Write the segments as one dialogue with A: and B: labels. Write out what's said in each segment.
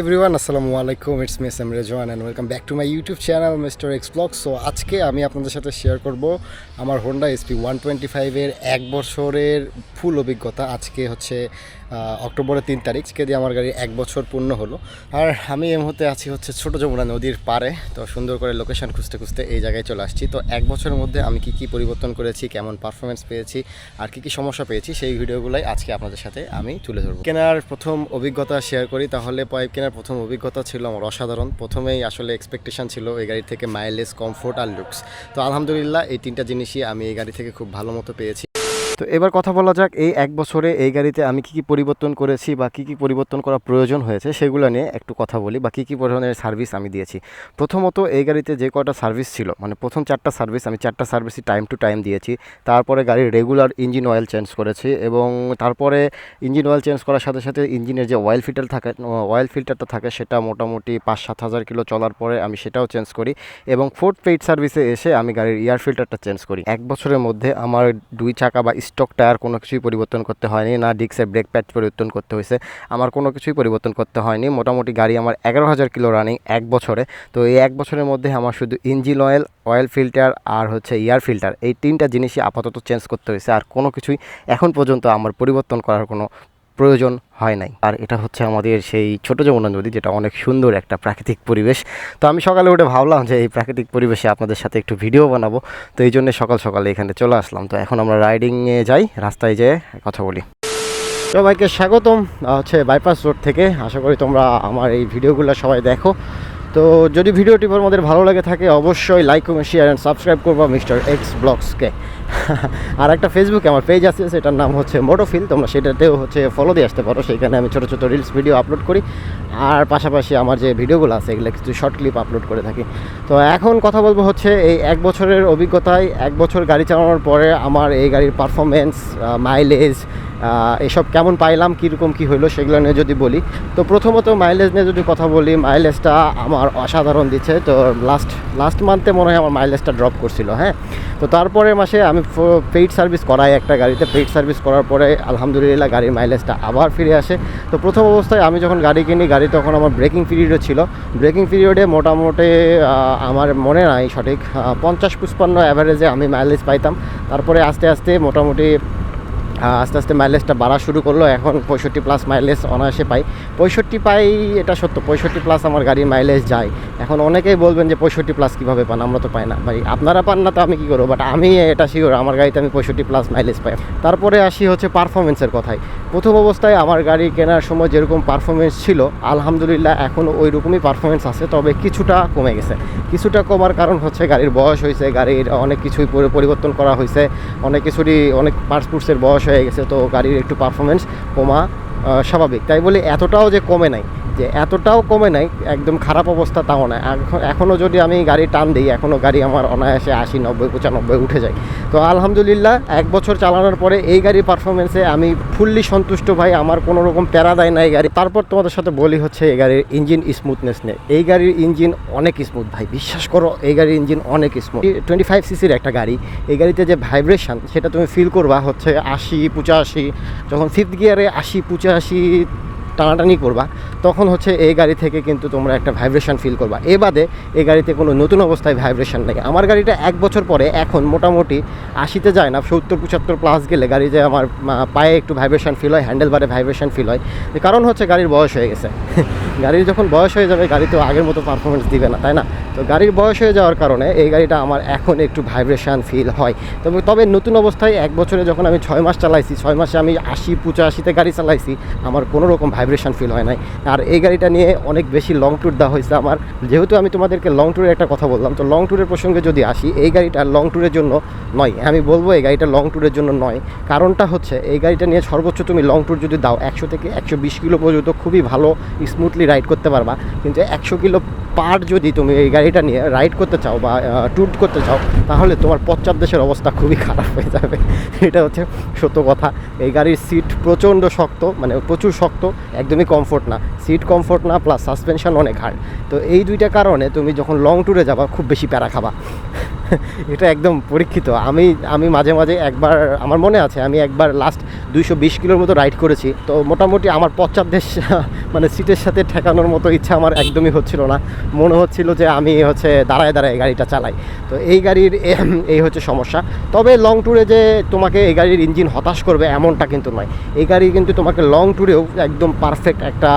A: Everyone আসসালামু আলাইকুম it's miss M Rezwan and welcome back to my YouTube channel mister এক্সপ্লক so আজকে আমি আপনাদের সাথে শেয়ার করব আমার হোন্ডা এসপি ওয়ান টোয়েন্টি ফাইভের এক বছরের ফুল অভিজ্ঞতা। আজকে হচ্ছে অক্টোবরের তিন তারিখ, আজকে দিয়ে আমার গাড়ি এক বছর পূর্ণ হলো। আর আমি এই মুহূর্তে আছি হচ্ছে ছোটো যমুনা নদীর পাড়ে, তো সুন্দর করে লোকেশন খুঁজতে খুঁজতে এই জায়গায় চলে আসছি। তো এক বছরের মধ্যে আমি কি কি পরিবর্তন করেছি, কেমন পারফরমেন্স পেয়েছি, আর কি কি সমস্যা পেয়েছি, সেই ভিডিওগুলোই আজকে আপনাদের সাথে আমি তুলে ধরবো। কেনার প্রথম অভিজ্ঞতা শেয়ার করি, তাহলে পাইপ কেনার প্রথম অভিজ্ঞতা ছিল আমার অসাধারণ। প্রথমেই আসলে এক্সপেকটেশন ছিল এই গাড়ি থেকে মাইলেজ কমফোর্ট আর লুকস তো আলহামদুলিল্লাহ এই তিনটা জিনিসই আমি এই গাড়ি থেকে খুব ভালো মতো পেয়েছি। তো এবার কথা বলা যাক, এই এক বছরে এই গাড়িতে আমি কি কি পরিবর্তন করেছি বা কি কি পরিবর্তন করা প্রয়োজন হয়েছে সেগুলো নিয়ে একটু কথা বলি বা কী কী ধরনের সার্ভিস আমি দিয়েছি। প্রথমত এই গাড়িতে যে কটা সার্ভিস ছিল মানে প্রথম চারটা সার্ভিস আমি চারটা সার্ভিসই টাইম টু টাইম দিয়েছি। তারপরে গাড়ির রেগুলার ইঞ্জিন অয়েল চেঞ্জ করেছি এবং তারপরে ইঞ্জিন অয়েল চেঞ্জ করার সাথে সাথে ইঞ্জিনের যে অয়েল ফিল্টার থাকে অয়েল ফিল্টারটা থাকে সেটা মোটামুটি পাঁচ সাত হাজার কিলো চলার পরে আমি সেটাও চেঞ্জ করি এবং ফোর্থ পেইড সার্ভিসে এসে আমি গাড়ির এয়ার ফিল্টারটা চেঞ্জ করি। এক বছরের মধ্যে আমার দুই চাকা বা স্টক টায়ার কোনো কিছুই পরিবর্তন করতে হয়নি, না ডিস্কের ব্রেক প্যাড পরিবর্তন করতে হয়েছে। আমার কোনো কিছুই পরিবর্তন করতে হয়নি। মোটামুটি গাড়ি আমার এগারো হাজার কিলো রানিং এক বছরে। তো এই এক বছরের মধ্যে আমার শুধু ইঞ্জিন অয়েল অয়েল ফিল্টার আর হচ্ছে এয়ার ফিল্টার এই তিনটা জিনিসই আপাতত চেঞ্জ করতে হয়েছে। আর কোনো কিছুই এখন পর্যন্ত আমার পরিবর্তন করার কোনো প্রয়োজন হয় নাই। আর এটা হচ্ছে আমাদের সেই ছোট যমুনা নদী, যেটা অনেক সুন্দর একটা প্রাকৃতিক পরিবেশ। তো আমি সকালে উঠে ভাবলাম যে এই প্রাকৃতিক পরিবেশে আপনাদের সাথে একটু ভিডিও বানাবো। তো এই জন্য সকাল সকালে এখানে চলে আসলাম। তো এখন আমরা রাইডিংয়ে যাই, রাস্তায় যেয়ে কথা বলি। সবাইকে স্বাগতম হচ্ছে বাইপাস রোড থেকে। আশা করি তোমরা আমার এই ভিডিওগুলো সবাই দেখো। তো যদি ভিডিওটি তোমাদের ভালো লাগে থাকে, অবশ্যই like comment share and subscribe করব মিস্টার এক্স ব্লগসকে আর একটা ফেসবুকে আমার পেজ আছে, সেটার নাম হচ্ছে মোটোফিল তোমরা সেটাতেও হচ্ছে ফলো দিয়ে আসতে পারো। সেইখানে আমি ছোটো ছোটো রিলস ভিডিও আপলোড করি। আর পাশাপাশি আমার যে ভিডিওগুলো আছে, এগুলো কিছু শর্ট ক্লিপ আপলোড করে থাকি। তো এখন কথা বলব হচ্ছে এই এক বছরের অভিজ্ঞতায়, এক বছর গাড়ি চালানোর পরে আমার এই গাড়ির পারফরমেন্স মাইলেজ এসব কেমন পাইলাম, কীরকম কী হইল, সেগুলো নিয়ে যদি বলি। তো প্রথমত মাইলেজ নিয়ে যদি কথা বলি মাইলেজটা আমার অসাধারণ দিচ্ছে। তো লাস্ট লাস্ট মান্থে মনে হয় আমার মাইলেজটা ড্রপ করছিল হ্যাঁ? তো তারপরে মাসে আমি পেইড সার্ভিস করাই একটা গাড়িতে। পেইড সার্ভিস করার পরে আলহামদুলিল্লাহ গাড়ির মাইলেজটা আবার ফিরে আসে। তো প্রথম অবস্থায় আমি যখন গাড়ি কিনি, গাড়ি তখন আমার ব্রেকিং পিরিয়ডও ছিল। ব্রেকিং পিরিয়ডে মোটামুটি আমার মনে নাই সঠিক পঞ্চাশ পুষ্পান্ন অ্যাভারেজে আমি মাইলেজ পাইতাম। তারপরে আস্তে আস্তে মোটামুটি আস্তে আস্তে মাইলেজটা বাড়া শুরু করল। এখন পঁয়ষট্টি প্লাস মাইলেজ অনায়াসে পাই। পঁয়ষট্টি পাই, এটা সত্য, পঁয়ষট্টি প্লাস আমার গাড়ির মাইলেজ যায়। এখন অনেকেই বলবেন যে পঁয়ষট্টি প্লাস কীভাবে পান? আমরা তো পাই না। ভাই, আপনারা পান না তো আমি কী করব? বাট আমি এটা শিওর আমার গাড়িতে আমি পঁয়ষট্টি প্লাস মাইলেজ পাই। তারপরে আসি হচ্ছে পারফরমেন্সের কথায়। প্রথম অবস্থায় আমার গাড়ি কেনার সময় যেরকম পারফরমেন্স ছিল, আলহামদুলিল্লাহ এখন ওই রকমই পারফরমেন্স আছে, তবে কিছুটা কমে গেছে। কিছুটা কমার কারণ হচ্ছে গাড়ির বয়স হয়েছে, গাড়ির অনেক কিছুই পরিবর্তন করা হয়েছে, অনেক কিছুরই অনেক পার্টসপুটসের বয়স হয়ে গেছে, তো গাড়ির একটু পারফরমেন্স কমা স্বাভাবিক। তাই বলে এতটাও যে কমে নাই। যে এতটাও কমে নাই, একদম খারাপ অবস্থা তাও না। এখন- এখনও যদি আমি গাড়ি টান দিই এখনও গাড়ি আমার অনায়াসে আশি, নব্বই, পঁচানব্বই উঠে যায়। তো আলহামদুলিল্লাহ, এক বছর চালানোর পরে এই গাড়ির পারফরমেন্সে আমি ফুললি সন্তুষ্ট ভাই, আমার কোনো রকম প্যারা দেয় না এই গাড়ি। তারপর তোমাদের সাথে বলি হচ্ছে, এই গাড়ির ইঞ্জিন স্মুথনেস নিয়ে। এই গাড়ির ইঞ্জিন অনেক স্মুথ ভাই, বিশ্বাস করো, এই গাড়ির ইঞ্জিন অনেক স্মুথ টোয়েন্টি ফাইভ সিসির একটা গাড়ি, এই গাড়িতে যে ভাইব্রেশন সেটা তুমি ফিল করবা হচ্ছে আশি, পঁচাশি, যখন ফিফথ গিয়ারে আশি, পঁচাশি টানাটানি করবা, তখন হচ্ছে এই গাড়ি থেকে কিন্তু তোমরা একটা ভাইব্রেশন ফিল করবা। এ বাদে এই গাড়িতে কোনো নতুন অবস্থায় ভাইব্রেশন নেই। আমার গাড়িটা এক বছর পরে এখন মোটামুটি আশিতে যায় না, সত্তর, পঁচাত্তর প্লাস গেলে গাড়িতে আমার পায়ে একটু ভাইব্রেশন ফিল হয় হ্যান্ডেল বারে ভাইব্রেশন ফিল হয়। কারণ হচ্ছে গাড়ির বয়স হয়ে গেছে। গাড়ির যখন বয়স হয়ে যাবে, গাড়ি তো আগের মতো পারফরমেন্স দিবে না, তাই না? তো গাড়ির বয়স হয়ে যাওয়ার কারণে এই গাড়িটা আমার এখন একটু ভাইব্রেশান ফিল হয়। তবে তবে নতুন অবস্থায় এক বছরে যখন আমি ছয় মাস চালাইছি, ছয় মাসে আমি আশি, পঁচাশিতে গাড়ি চালাইছি, আমার কোনো রকম ভাইব্রেশান ফিল হয় নাই। আর এই গাড়িটা নিয়ে অনেক বেশি লং ট্যুর দেওয়া হয়েছে আমার। যেহেতু আমি তোমাদেরকে লং ট্যুরের একটা কথা বললাম, তো লং ট্যুরের প্রসঙ্গে যদি আসি, এই গাড়িটা লং ট্যুরের জন্য নয়, আমি বলব এই গাড়িটা লং ট্যুরের জন্য নয়। কারণটা হচ্ছে, এই গাড়িটা নিয়ে সর্বোচ্চ তুমি লং ট্যুর যদি দাও, একশো থেকে একশো বিশ কিলো পর্যন্ত খুবই ভালো স্মুথলি রাইড করতে পারবা। কিন্তু একশো কিলো পার যদি তুমি এই গাড়িটা নিয়ে রাইড করতে চাও বা ট্যুর করতে চাও, তাহলে তোমার পশ্চাৎ দেশের অবস্থা খুবই খারাপ হয়ে যাবে। এটা হচ্ছে সত্য কথা। এই গাড়ির সিট প্রচণ্ড শক্ত মানে প্রচুর শক্ত, একদমই কমফোর্ট না। সিট কমফোর্ট না প্লাস সাসপেনশন অনেক হার্ড তো এই দুইটা কারণে তুমি যখন লং ট্যুরে যাবা, খুব বেশি প্যারা খাবা। এটা একদম পরীক্ষিত। আমি আমি মাঝে মাঝে একবার, আমার মনে আছে, আমি একবার লাস্ট দুইশো বিশ কিলোর মতো রাইড করেছি। তো মোটামুটি আমার পশ্চাৎদেশ মানে সিটের সাথে ঠেকানোর মতো ইচ্ছা আমার একদমই হচ্ছিল না। মনে হচ্ছিল যে আমি হচ্ছে দাঁড়ায় দাঁড়ায় গাড়িটা চালাই। তো এই গাড়ির এই হচ্ছে সমস্যা। তবে লং ট্যুরে যে তোমাকে এই গাড়ির ইঞ্জিন হতাশ করবে এমনটা কিন্তু নয়। এই গাড়ি কিন্তু তোমাকে লং ট্যুরেও একদম পারফেক্ট একটা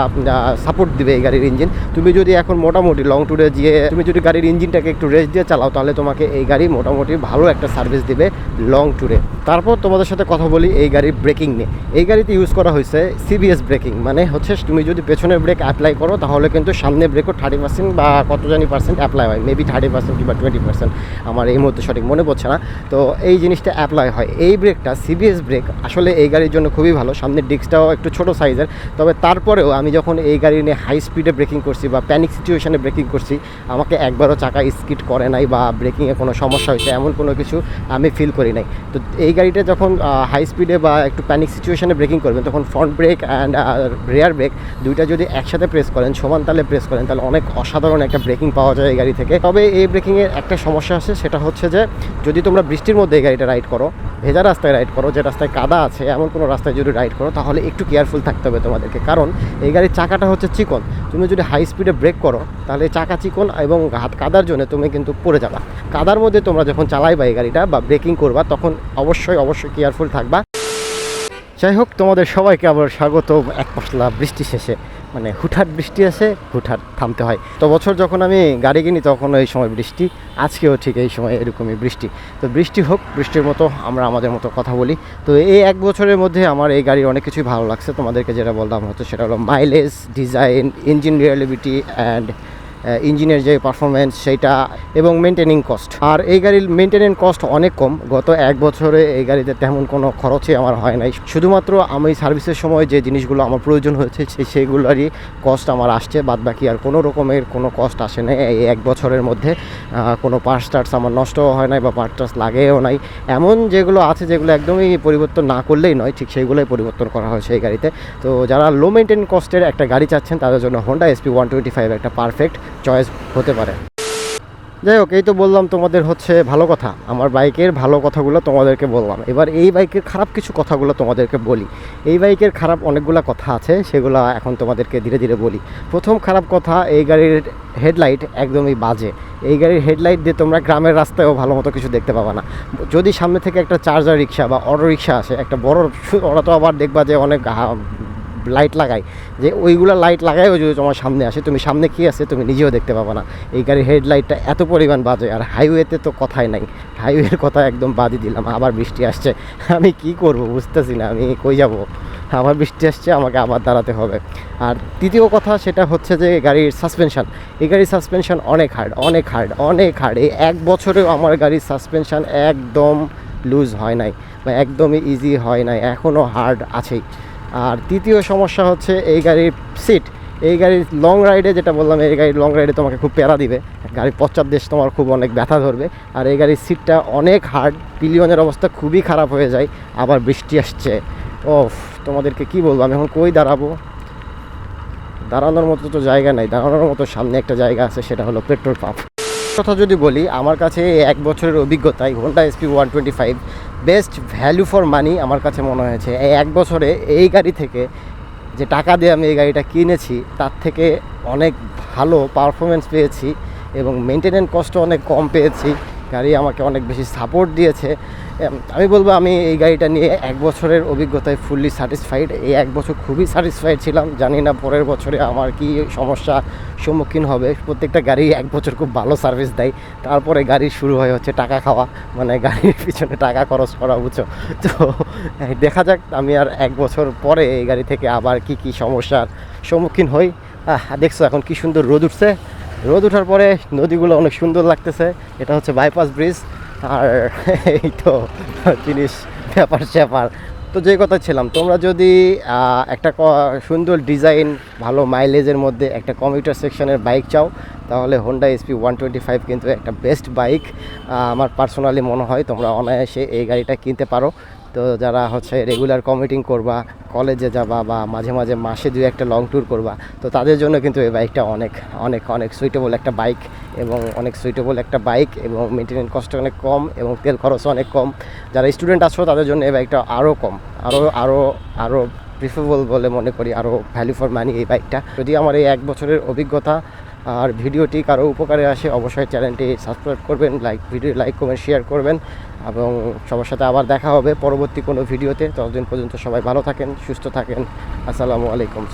A: সাপোর্ট দিবে এই গাড়ির ইঞ্জিন তুমি যদি এখন মোটামুটি লং ট্যুরে গিয়ে, তুমি যদি গাড়ির ইঞ্জিনটাকে একটু রেস্ট দিয়ে চালাও, তাহলে তোমাকে এই গাড়ি মোটামুটি ভালো একটা সার্ভিস দিবে লং ট্যুরে তারপর তোমাদের সাথে কথা বলি, এই গাড়ির ব্রেকিং নিয়ে এই গাড়িতে ইউজ করা হয়েছে সিবিএস ব্রেকিং মানে হচ্ছে তুমি যদি পেছনের ব্রেক অ্যাপ্লাই করো, তাহলে কিন্তু সামনে ব্রেকও থার্টি পার্সেন্ট বা কত জানি পার্সেন্ট অ্যাপ্লাই হয় মেবি থার্টি পার্সেন্ট কিংবা টোয়েন্টি পার্সেন্ট আমার এই মুহূর্তে সঠিক মনে পড়ছে না। তো এই জিনিসটা অ্যাপ্লাই হয়। এই ব্রেকটা সিবিএস ব্রেক আসলে এই গাড়ির জন্য খুবই ভালো। সামনের ডিস্কটাও একটু ছোট সাইজের তবে তারপরেও আমি যখন এই গাড়ি নিয়ে হাই স্পিডে ব্রেকিং করছি বা প্যানিক সিচুয়েশনে ব্রেকিং করছি, আমাকে একবারও চাকা স্কিড করে নাই বা ব্রেকিংয়ে কোনো সমস্যা হয়েছে, এমন কোনো কিছু আমি ফিল করি নাই। তো এই গাড়িটা যখন হাই স্পিডে বা একটু প্যানিক সিচুয়েশনে ব্রেকিং করবেন, তখন front brake and rear brake দুইটা যদি একসাথে প্রেস করেন, সমান তালে প্রেস করেন, তাহলে অনেক অসাধারণ একটা ব্রেকিং পাওয়া যায় এই গাড়ি থেকে। তবে এই ব্রেকিংয়ের একটা সমস্যা আছে, সেটা হচ্ছে যে, যদি তোমরা বৃষ্টির মধ্যে এই গাড়িটা রাইড করো, ভেজা রাস্তায় রাইড করো, যে রাস্তায় কাদা আছে, এমন কোনো রাস্তায় যদি রাইড করো, তাহলে একটু কেয়ারফুল থাকতে হবে তোমাদেরকে। কারণ এই গাড়ির চাকাটা হচ্ছে চিকন। তুমি যদি হাই স্পিডে ব্রেক করো, তাহলে চাকা চিকন এবং হাত কাদার জন্য তুমি কিন্তু পড়ে যাবা। কাদার মধ্যে তোমরা যখন চালাইবা এই গাড়িটা বা ব্রেকিং করবা, তখন অবশ্যই অবশ্যই কেয়ারফুল থাকবা। যাই হোক তোমাদের সবাইকে আবার স্বাগত এক পশলা বৃষ্টি শেষে। মানে হুটহাট বৃষ্টি আসে হুটহাট থামতে হয়। তো বছর যখন আমি গাড়ি কিনি, তখন এই সময় বৃষ্টি, আজকেও ঠিক এই সময় এরকমই বৃষ্টি। তো বৃষ্টি হোক, বৃষ্টির মতো আমরা আমাদের মতো কথা বলি। তো এই এক বছরের মধ্যে আমার এই গাড়ির অনেক কিছুই ভালো লাগছে। তোমাদেরকে যেটা বললাম হচ্ছে, সেটা হলো mileage design engine reliability and ইঞ্জিনের যে পারফরমেন্স সেইটা এবং মেনটেনিং কস্ট আর এই গাড়ির মেনটেনিং কস্ট অনেক কম। গত এক বছরে এই গাড়িতে তেমন কোনো খরচই আমার হয় নাই। শুধুমাত্র আমি সার্ভিসের সময় যে জিনিসগুলো আমার প্রয়োজন হয়েছে সেই সেইগুলোরই কস্ট আমার আসছে। বাদ বাকি আর কোনো রকমের কোনো কস্ট আসে না এই এক বছরের মধ্যে কোনো পার্টস টার্টস আমার নষ্টও হয় নাই বা পার্ট টার্টস লাগেও নাই। এমন যেগুলো আছে, যেগুলো একদমই পরিবর্তন না করলেই নয়, ঠিক সেইগুলোই পরিবর্তন করা হয়েছে এই গাড়িতে। তো যারা লো মেনটেন কস্টের একটা গাড়ি চাচ্ছেন, তাদের জন্য Honda SP one twenty five একটা পারফেক্ট চয়েস হতে পারে। যাই হোক, এই তো বললাম তোমাদের হচ্ছে ভালো কথা। আমার বাইকের ভালো কথাগুলো তোমাদেরকে বললাম। এবার এই বাইকের খারাপ কিছু কথাগুলো তোমাদেরকে বলি। এই বাইকের খারাপ অনেকগুলো কথা আছে, সেগুলো এখন তোমাদেরকে ধীরে ধীরে বলি। প্রথম খারাপ কথা, এই গাড়ির হেডলাইট একদমই বাজে। এই গাড়ির হেডলাইট দিয়ে তোমরা গ্রামের রাস্তায়ও ভালো মতো কিছু দেখতে পাবা না। যদি সামনে থেকে একটা চার্জার রিক্সা বা অটো রিক্সা আসে, একটা বড়, ওরা তো আবার দেখবা যে অনেক লাইট লাগায় যে ওইগুলো লাইট লাগায়ও যদি তোমার সামনে আসে, তুমি সামনে কী আছে তুমি নিজেও দেখতে পাবে না। এই গাড়ির হেডলাইটটা এত পরিমাণ বাজে আর হাইওয়েতে তো কথাই নাই। হাইওয়ের কথা একদম বাদই দিলাম, আবার বৃষ্টি আসছে। আমি কি করব বুঝতেছি না, আমি কই যাব? আবার বৃষ্টি আসছে, আমাকে আবার দাঁড়াতে হবে। আর তৃতীয় কথা সেটা হচ্ছে যে গাড়ির সাসপেনশন এই গাড়ির সাসপেনশন অনেক হার্ড অনেক হার্ড অনেক হার্ড এই এক বছরেও আমার গাড়ির সাসপেনশান একদম লুজ হয় নাই বা একদমই ইজি হয় নাই এখনও হার্ড আছেই। আর তৃতীয় সমস্যা হচ্ছে এই গাড়ির সিট এই গাড়ির লং রাইডে যেটা বললাম, এই গাড়ির লং রাইডে তোমাকে খুব প্যারা দিবে। গাড়ির পশ্চাৎ দেশ তোমার খুব অনেক ব্যথা ধরবে। আর এই গাড়ির সিটটা অনেক হার্ড পিলিয়নের অবস্থা খুবই খারাপ হয়ে যায়, আবার বৃষ্টি আসছে। ও তোমাদেরকে কি বলব, আমি এখন কই দাঁড়াবো? দাঁড়ানোর মতো তো জায়গা নাই, দাঁড়ানোর মতো সামনে একটা জায়গা আছে, সেটা হলো পেট্রোল পাম্প কথা যদি বলি, আমার কাছে এক বছরের অভিজ্ঞতায় Honda SP one twenty five best value for money আমার কাছে মনে হয়েছে। এই এক বছরে এই গাড়ি থেকে যে টাকা দিয়ে আমি এই গাড়িটা কিনেছি, তার থেকে অনেক ভালো পারফরমেন্স পেয়েছি এবং মেনটেনেন্স কষ্ট অনেক কম পেয়েছি। গাড়ি আমাকে অনেক বেশি সাপোর্ট দিয়েছে। আমি বলব, আমি এই গাড়িটা নিয়ে এক বছরের অভিজ্ঞতায় ফুললি স্যাটিসফাইড এই এক বছর খুবই স্যাটিসফাইড ছিলাম। জানি না পরের বছরে আমার কি সমস্যা সম্মুখীন হবে। প্রত্যেকটা গাড়ি এক বছর খুব ভালো সার্ভিস দেয়। তারপরে গাড়ি শুরু হয় হচ্ছে টাকা খাওয়া। মানে গাড়ির পিছনে টাকা খরচ করা, বুঝছ? তো দেখা যাক, আমি আর এক বছর পরে এই গাড়ি থেকে আবার কি কি সমস্যার সম্মুখীন হই। দেখছ এখন কি সুন্দর রোদ উঠছে। রোদ ওঠার পরে নদীগুলো অনেক সুন্দর লাগতেছে। এটা হচ্ছে বাইপাস ব্রিজ আর এই তো জিনিস, ব্যাপার স্যাপার। তো যে কথা ছিলাম, তোমরা যদি একটা সুন্দর ডিজাইন ভালো মাইলেজের মধ্যে একটা কম্পিউটার সেকশনের বাইক চাও, তাহলে Honda SP one twenty five কিন্তু একটা বেস্ট বাইক আমার পার্সোনালি মনে হয় তোমরা অনায়াসে এই গাড়িটা কিনতে পারো। তো যারা হচ্ছে রেগুলার কমিটিং করবা কলেজে যাবা বা মাঝে মাঝে মাসে দু একটা লং ট্যুর করবা, তো তাদের জন্য কিন্তু এই বাইকটা অনেক অনেক অনেক সুইটেবল একটা বাইক এবং অনেক সুইটেবল একটা বাইক এবং মেনটেনেন্স কষ্ট অনেক কম এবং তেল খরচ অনেক কম। যারা স্টুডেন্ট আছো, তাদের জন্য এই বাইকটা আরও কম আরও আরও আরও প্রিফেবল বলে মনে করি আরও ভ্যালু ফর মানি এই বাইকটা যদি আমার এই এক বছরের অভিজ্ঞতা আর ভিডিওটি কারও উপকারে আসে, অবশ্যই চ্যানেলটি সাবস্ক্রাইব করবেন like video like comment share করবেন। এবং সবার সাথে আবার দেখা হবে পরবর্তী কোনো ভিডিওতে। ততদিন পর্যন্ত সবাই ভালো থাকেন, সুস্থ থাকেন। আসসালামু আলাইকুম।